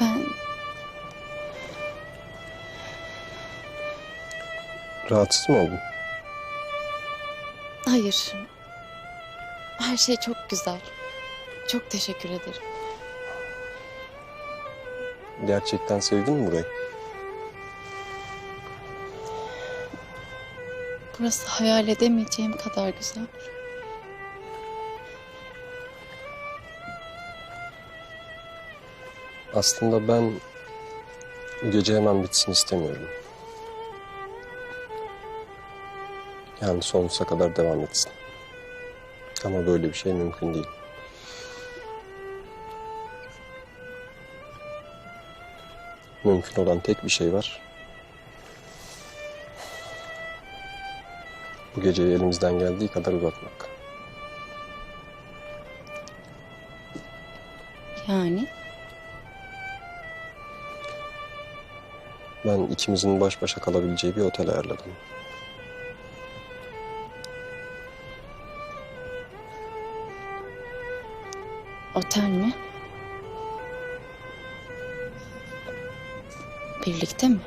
Ben Rahatsız mı oldun? hayır. Her şey çok güzel. Çok teşekkür ederim. Gerçekten sevdin mi burayı? Burası hayal edemeyeceğim kadar güzel. Aslında ben bu gece hemen bitsin istemiyorum. Yani sonsuza kadar devam etsin. Ama böyle bir şey mümkün değil. Mümkün olan tek bir şey var. Bu geceyi elimizden geldiği kadar uzatmak. Yani Ben ikimizin baş başa kalabileceği bir otel ayarladım. otel mi? Birlikte mi?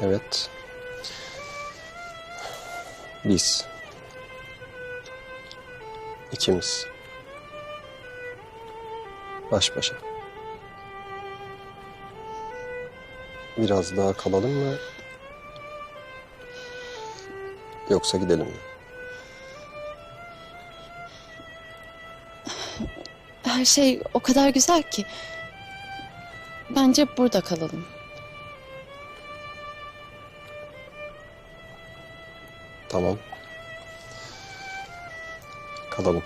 Evet. Biz. İkimiz. Baş başa. Biraz daha kalalım mı? Yoksa gidelim mi? Her şey o kadar güzel ki. Bence burada kalalım. Tamam. Kalalım.